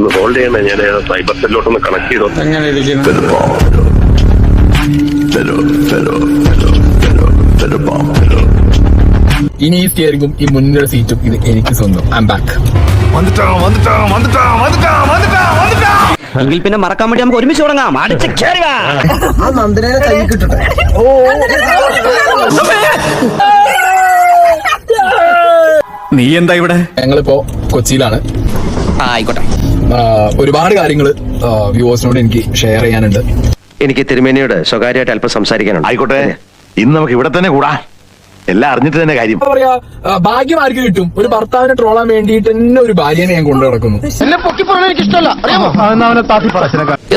ഒന്ന് ഹോൾഡ് ചെയ്യണേ. ഞാൻ സൈബർ സെല്ലോട്ടൊന്ന് കണക്ട് ചെയ്തോ? എങ്ങനെ. ഇനി ഈ സ്റ്റിയറിംഗും ഈ മുന്നിലെ സീറ്റും ഇത് എനിക്ക് സ്വന്തം. ഐ ബാക്ക് എങ്കിൽ പിന്നെ മറക്കാൻ വേണ്ടി നമുക്ക് ഒരുമിച്ച് തുടങ്ങാം. അടിച്ച് കേറി വാ. നീ എന്താ ഇവിടെ? ഞങ്ങളിപ്പോ കൊച്ചിയിലാണ്. ആ, ആയിക്കോട്ടെ. ഒരുപാട് കാര്യങ്ങൾ വ്യൂവേഴ്സിനോട് എനിക്ക് ഷെയർ ചെയ്യാനുണ്ട്. എനിക്ക് തിരുമേനിയോട് സ്വകാര്യമായിട്ട് അല്പം സംസാരിക്കാനുണ്ട്. ആയിക്കോട്ടെ. ഇന്ന് നമുക്ക് ഇവിടെ തന്നെ കൂടാ. എല്ലാം അറിഞ്ഞിട്ട് തന്നെ കാര്യം. എന്താ പറയാ ഭാഗ്യം ആർക്ക് കിട്ടും? ഒരു ഭർത്താവിനെ ട്രോളാൻ വേണ്ടിയിട്ട് തന്നെ ഒരു ഭാര്യനെ ഞാൻ കൊണ്ടു നടക്കുന്നു.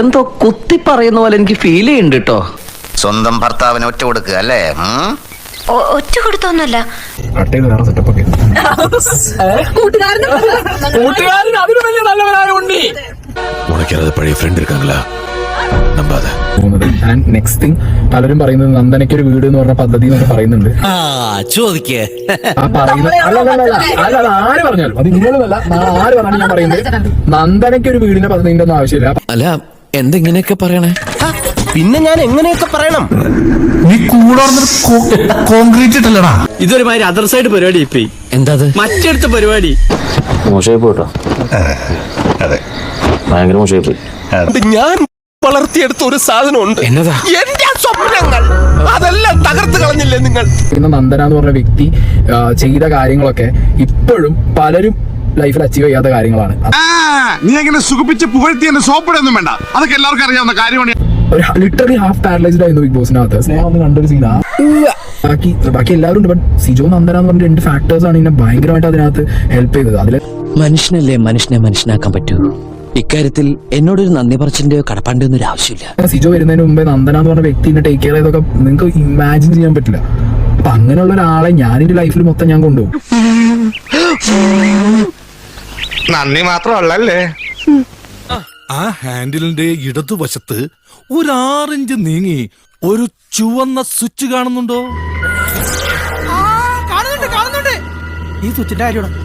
എന്തോ കുത്തി പറയുന്ന പോലെ എനിക്ക് ഫീൽ ചെയ്യുന്നുണ്ട് കേട്ടോ സ്വന്തം ഭർത്താവിനെ ഒറ്റ കൊടുക്കുക അല്ലേ? ഒറ്റ കൊടുത്തൊന്നുമല്ല കട്ടയിൽ വേറെ പഴയ ഫ്രണ്ട് നെക്സ്റ്റ് തിങ് പലരും പറയുന്നത് നന്ദനയ്ക്ക് ഒരു വീട് എന്ന് പറഞ്ഞ പദ്ധതി എന്നൊക്കെ പറയുന്നുണ്ട്. ചോദിക്കേ. ആ ആര് പറഞ്ഞാലും. അത് നിങ്ങളല്ല ആര് പറഞ്ഞാലും ഞാൻ പറയുന്നത് നന്ദനയ്ക്ക് ഒരു വീടിന്റെ പദ്ധതി ഒന്നും ആവശ്യമില്ല. അല്ല എന്തെങ്ങനെയൊക്കെ പറയണേ? പിന്നെ ഞാൻ എങ്ങനെയൊക്കെ പറയണം? നീ കോൺക്രീറ്റ് ഇട്ടല്ലടാ. ഇതൊരു മാതിരി അതർ സൈഡ് പരിപാടി ഇപ്പൊ. എന്താ മറ്റടുത്ത പരിപാടി. മോശമായി അതെ. ഭയങ്കര മോശമായി പോയി. ഞാൻ വളർത്തിയെടുത്ത ഒരു സാധനമുണ്ട്. എന്നതാ? എന്റെ സ്വപ്നങ്ങൾ. അതെല്ലാം തകർത്ത് കളഞ്ഞില്ലേ നിങ്ങൾ? പിന്നെ നന്ദന എന്ന് പറഞ്ഞ വ്യക്തി ചെയ്ത കാര്യങ്ങളൊക്കെ ഇപ്പോഴും പലരും ലൈഫിൽ അച്ചീവ് ചെയ്യാത്ത കാര്യങ്ങളാണ്. നീ എങ്ങനെ സുഖിപ്പിച്ച് പുകഴ്ത്തി എന്റെ സോപ്പിടൊന്നും വേണ്ട. അതൊക്കെ എല്ലാവർക്കും അറിയാവുന്ന കാര്യമാണ്. ഒരു ലിറ്ററലി ഹാഫ് പാരലൈസ്ഡ് ആയിരുന്നു ബിഗ് ബോസിനകത്ത് സ്നേഹം ഒന്ന് കണ്ടൊരു സീനാ ബാക്കി ബാക്കി എല്ലാവരും ഉണ്ട് ബട്ട് സിജോ നന്ദന എന്ന് പറഞ്ഞ രണ്ട് ഫാക്ടേഴ്സ് ആണ് എന്നെ ഭയങ്കരമായിട്ട് അതിനകത്ത് ഹെൽപ്പ് ചെയ്തത്. അതിൽ മനുഷ്യനല്ലേ മനുഷ്യനെ മനുഷ്യനാക്കാൻ പറ്റൂ? ഇക്കാര്യത്തിൽ എന്നോടൊരു നന്ദി പറച്ചിന്റെയോ കടപ്പാണ്ട് ഒന്നും ഒരു ആവശ്യമില്ല. സിജോ വരുന്നതിന് മുമ്പേ നന്ദന എന്ന് പറഞ്ഞ വ്യക്തിനെ ടേക്ക് കെയർ ചെയ്തൊക്കെ നിങ്ങൾക്ക് ഇമാജിൻ ചെയ്യാൻ പറ്റില്ല. അപ്പൊ അങ്ങനെയുള്ള ഒരാളെ ഞാൻ എന്റെ ലൈഫിൽ മൊത്തം ഞാൻ കൊണ്ടുപോകും. നന്ദി മാത്രമല്ലേ ആ ഹാൻഡിലിന്റെ ഇടതുവശത്ത് ഒരു ആറിഞ്ച് നീങ്ങി ഒരു ചുവന്ന സ്വിച്ച് കാണുന്നുണ്ടോ? ഈ സ്വിച്ചിന്റെ കാര്യമാണ്.